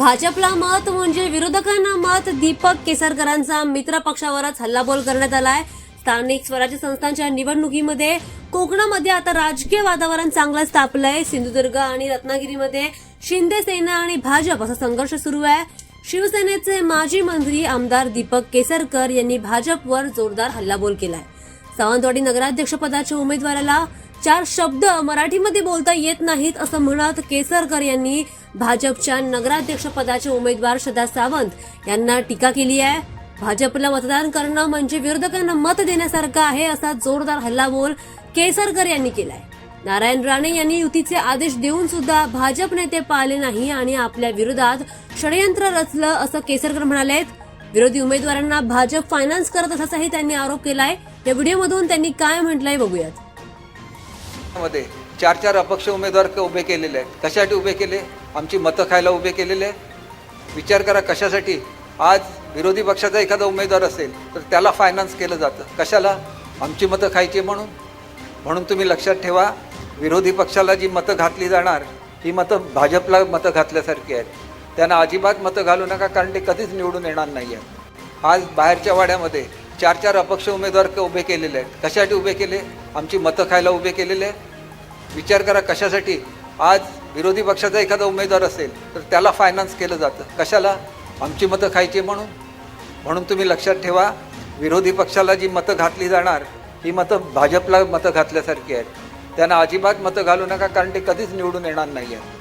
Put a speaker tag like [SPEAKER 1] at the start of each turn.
[SPEAKER 1] भाजपला मत म्हणजे विरोधकांना मत. दीपक केसरकरांचा मित्र पक्षावरच हल्लाबोल करण्यात आलाय. स्थानिक स्वराज्य संस्थांच्या निवडणुकीमध्ये कोकणामध्ये आता राजकीय वातावरण चांगलंच तापलंय सिंधुदुर्ग आणि रत्नागिरीमध्ये शिंदे सेना आणि भाजप असा संघर्ष सुरू आहे. शिवसेनेचे माजी मंत्री आमदार दीपक केसरकर यांनी भाजपवर जोरदार हल्लाबोल केलाय. सावंतवाडी नगराध्यक्षपदाच्या उमेदवाराला चार शब्द मराठीमध्ये बोलता येत नाहीत असं म्हणत केसरकर यांनी भाजपच्या नगराध्यक्षपदाचे उमेदवार सदा सावंत यांना टीका केली आहे. भाजपला मतदान करणं म्हणजे विरोधकांना मत देण्यासारखं आहे असा जोरदार हल्लाबोल केसरकर यांनी केलाय. नारायण राणे यांनी युतीचे आदेश देऊन सुद्धा भाजप नेते पाळले नाही आणि आपल्या विरोधात षडयंत्र रचलं असं केसरकर म्हणालेत. विरोधी उमेदवारांना भाजप फायनान्स करत असल्याचाही त्यांनी आरोप केलाय. या व्हिडिओमधून त्यांनी काय म्हटलंय बघूयात.
[SPEAKER 2] मध्ये चार चार अपक्ष उमेदवार उभे केलेले आहेत. कशासाठी उभे केले? आमची मतं खायला उभे केलेले आहेत. विचार करा कशासाठी? आज विरोधी पक्षाचा एखादा उमेदवार असेल तर त्याला फायनान्स केलं जातं. कशाला? आमची मतं खायची म्हणून. म्हणून तुम्ही लक्षात ठेवा विरोधी पक्षाला जी मतं घातली जाणार ही मतं भाजपला मतं घातल्यासारखी आहेत. त्यांना अजिबात मतं घालू नका कारण ते कधीच निवडून येणार नाही आहेत. आज बाहेरच्या वाड्यामध्ये चार चार अपक्ष उमेदवार उभे केलेले आहेत. कशासाठी उभे केले? आमची मतं खायला उभे केलेले आहेत. विचार करा कशासाठी. आज विरोधी पक्षाचा एखादा उमेदवार असेल तर त्याला फायनान्स केलं जातं. कशाला? आमची मतं खायची म्हणून. म्हणून तुम्ही लक्षात ठेवा विरोधी पक्षाला जी मतं घातली जाणार ही मतं भाजपला मतं घातल्यासारखी आहेत. त्यांना अजिबात मतं घालू नका कारण ते कधीच निवडून येणार नाही आहे